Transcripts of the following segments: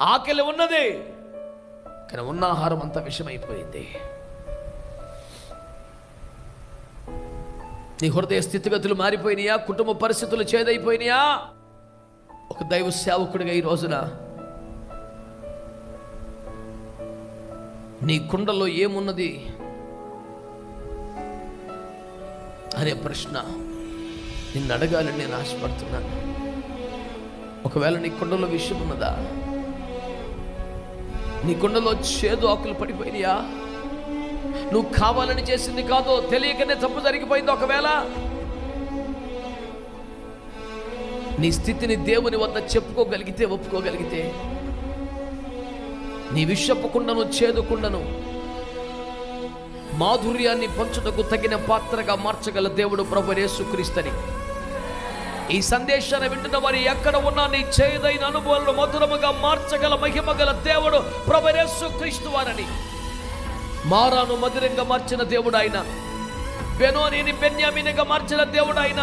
ఆకలి ఉన్నది. కానీ ఉన్న ఆహారం అంతా విషమైపోయింది. నీ హృదయ స్థితిగతులు మారిపోయినాయా? కుటుంబ పరిస్థితులు చేదైపోయినాయా? ఒక దైవ సేవకుడిగా ఈ రోజున నీ కుండలో ఏమున్నది? అనే ప్రశ్న నిన్ను అడగాలని నేను ఆశపడుతున్నాను. ఒకవేళ నీ కుండలో విషయం ఉన్నదా నీ కుండలో చేదు ఆకులు పడిపోయినాయా? నువ్వు కావాలని చేసింది కాదు తెలియకనే తప్పు జరిగిపోయింది ఒకవేళ. నీ స్థితిని దేవుని వద్ద చెప్పుకోగలిగితే ఒప్పుకోగలిగితే నీ విషపకుండను చేదుకుండను మాధుర్యాన్ని పంచుటకు తగిన పాత్రగా మార్చగల దేవుడు ప్రభు యేసుక్రీస్తని. ఈ సందేశాన్ని వింటున్న వారి ఎక్కడ ఉన్నా నీ చేదైన అనుభవాలను మధురముగా మార్చగల మహిమగల దేవుడు ప్రభరేసు క్రీస్తు వారని. మారాను మధురంగా మార్చిన దేవుడు ఆయన బెనోనిని బెన్యామినిగా మార్చిన దేవుడు ఆయన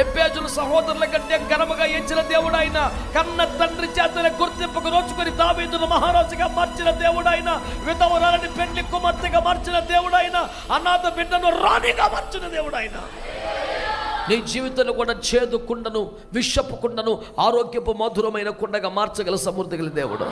ఎబ్బేజులు సహోదరుల కంటే ఘనముగా ఎంచిన దేవుడు ఆయన కన్న తండ్రి చేతల గుర్తింపుకు నోచుకొని దావీదును మహారాజుగా మార్చిన దేవుడు ఆయన విధవరాలని పెళ్ళి కుమార్తెగా మార్చిన దేవుడు ఆయన అనాథ బిడ్డను రాణిగా మార్చిన దేవుడు ఆయన నీ జీవితంలో కూడా చేదు కుండను విషపు కుండను ఆరోగ్యపు మధురమైన కుండగా మార్చగల సమృద్ధి దేవుడు.